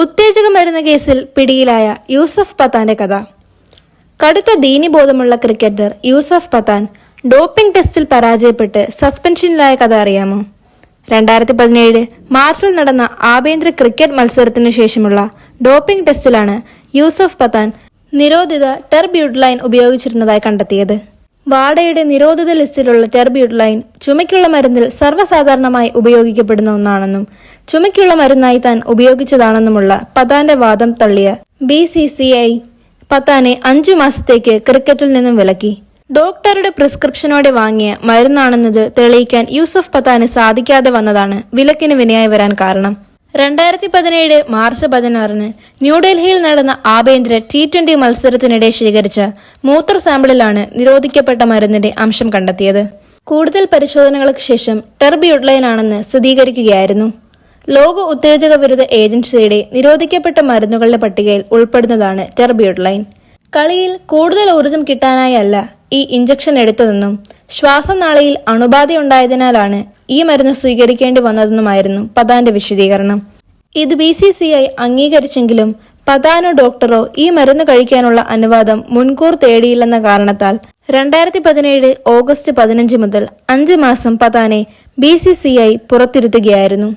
ഉത്തേജക മരുന്ന് കേസിൽ പിടിയിലായ യൂസഫ് പത്താന്റെ കഥ. കടുത്ത ദീനിബോധമുള്ള ക്രിക്കറ്റർ യൂസഫ് പത്താൻ ഡോപ്പിംഗ് ടെസ്റ്റിൽ പരാജയപ്പെട്ട് സസ്പെൻഷനിലായ കഥ അറിയാമോ? രണ്ടായിരത്തി പതിനേഴ് മാർച്ചിൽ നടന്ന ആഭ്യന്തര ക്രിക്കറ്റ് മത്സരത്തിനു ശേഷമുള്ള ഡോപ്പിംഗ് ടെസ്റ്റിലാണ് യൂസഫ് പത്താൻ നിരോധിത ടെർബ്യൂട്ട്ലൈൻ ഉപയോഗിച്ചിരുന്നതായി കണ്ടെത്തിയത്. വാഡയുടെ നിരോധിത ലിസ്റ്റിലുള്ള ടെർബ്യൂട്ട്ലൈൻ ചുമയ്ക്കുള്ള മരുന്നിൽ സർവസാധാരണമായി ഉപയോഗിക്കപ്പെടുന്ന ഒന്നാണെന്നും ചുമയ്ക്കുള്ള മരുന്നായി താൻ ഉപയോഗിച്ചതാണെന്നുമുള്ള പതാന്റെ വാദം തള്ളിയ ബി സി സി ഐ പത്താനെ അഞ്ചു മാസത്തേക്ക് ക്രിക്കറ്റിൽ നിന്നും വിലക്കി. ഡോക്ടറുടെ പ്രിസ്ക്രിപ്ഷനോടെ വാങ്ങിയ മരുന്നാണെന്നത് തെളിയിക്കാൻ യൂസഫ് പത്താന് സാധിക്കാതെ വന്നതാണ് വിലക്കിന് വിനയായി വരാൻ കാരണം. രണ്ടായിരത്തി പതിനേഴ് മാർച്ച് പതിനാറിന് ന്യൂഡൽഹിയിൽ നടന്ന ആഭ്യന്തര ടി ട്വന്റി മത്സരത്തിനിടെ ശേഖരിച്ച മൂത്ര സാമ്പിളിലാണ് നിരോധിക്കപ്പെട്ട മരുന്നിന്റെ അംശം കണ്ടെത്തിയത്. കൂടുതൽ പരിശോധനകൾക്ക് ശേഷം ടെർബിയുഡ്ലൈൻ ആണെന്ന് സ്ഥിരീകരിക്കുകയായിരുന്നു. ലോക ഉത്തേജക വിരുദ്ധ ഏജൻസിയുടെ നിരോധിക്കപ്പെട്ട മരുന്നുകളുടെ പട്ടികയിൽ ഉൾപ്പെടുന്നതാണ് ടെർബിയുഡ്ലൈൻ കളിയിൽ കൂടുതൽ ഊർജം കിട്ടാനായി അല്ല ഈ ഇഞ്ചക്ഷൻ എടുത്തതെന്നും ശ്വാസനാളിയിൽ അണുബാധയുണ്ടായതിനാലാണ് ഈ മരുന്ന് സ്വീകരിക്കേണ്ടി വന്നതെന്നുമായിരുന്നു പതാന്റെ വിശദീകരണം. ഇത് ബി സി സി ഐ അംഗീകരിച്ചെങ്കിലും പതാനോ ഡോക്ടറോ ഈ മരുന്ന് കഴിക്കാനുള്ള അനുവാദം മുൻകൂർ തേടിയില്ലെന്ന കാരണത്താൽ രണ്ടായിരത്തി പതിനേഴ് ഓഗസ്റ്റ് പതിനഞ്ച് മുതൽ അഞ്ച് മാസം പതാനെ ബി സി സി ഐ പുറത്തിരുത്തുകയായിരുന്നു.